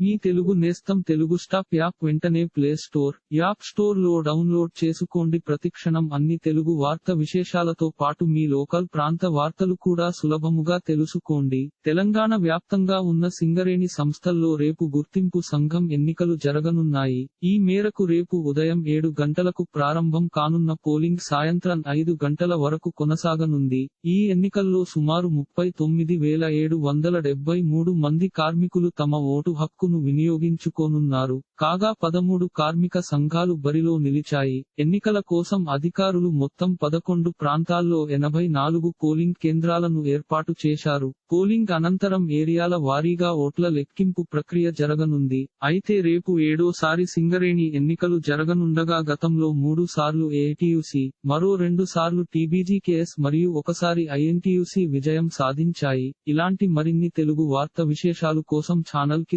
మీ తెలుగు నేస్తం Telugu stop app వెంటనే play store app స్టోర్లో డౌన్లోడ్ చేసుకోండి. ప్రతిక్షణం అన్ని తెలుగు వార్త విశేషాలతో పాటు మీ లోకల్ ప్రాంత వార్తలు కూడా సులభముగా తెలుసుకోండి. తెలంగాణ వ్యాప్తంగా ఉన్న సింగరేణి సంస్థల్లో రేపు గుర్తింపు సంఘం ఎన్నికలు జరగనున్నాయి. ఈ మేరకు రేపు ఉదయం ఏడు గంటలకు ప్రారంభం కానున్న పోలింగ్ సాయంత్రం ఐదు గంటల వరకు కొనసాగనుంది. ఈ ఎన్నికల్లో సుమారు ముప్పై తొమ్మిది వేల ఏడు వందల డెబ్బై మూడు మంది కార్మికులు తమ ఓటు హక్కు హక్కును వినియోగించుకోనున్నారు. కాగా పదమూడు కార్మిక సంఘాలు బరిలో నిలిచాయి. ఎన్నికల కోసం అధికారులు మొత్తం పదకొండు ప్రాంతాల్లో ఎనభై నాలుగు పోలింగ్ కేంద్రాలను ఏర్పాటు చేశారు. పోలింగ్ అనంతరం ఏరియాల వారీగా ఓట్ల లెక్కింపు ప్రక్రియ జరగనుంది. అయితే రేపు ఏడోసారి సింగరేణి ఎన్నికలు జరగనుండగా గతంలో మూడు సార్లు ఏఐటియుసి మరో రెండు సార్లు టీబీజీకేఎస్ మరియు ఒకసారి ఐఎన్టీయూసీ విజయం సాధించాయి. ఇలాంటి మరిన్ని తెలుగు వార్త విశేషాలు కోసం ఛానల్కి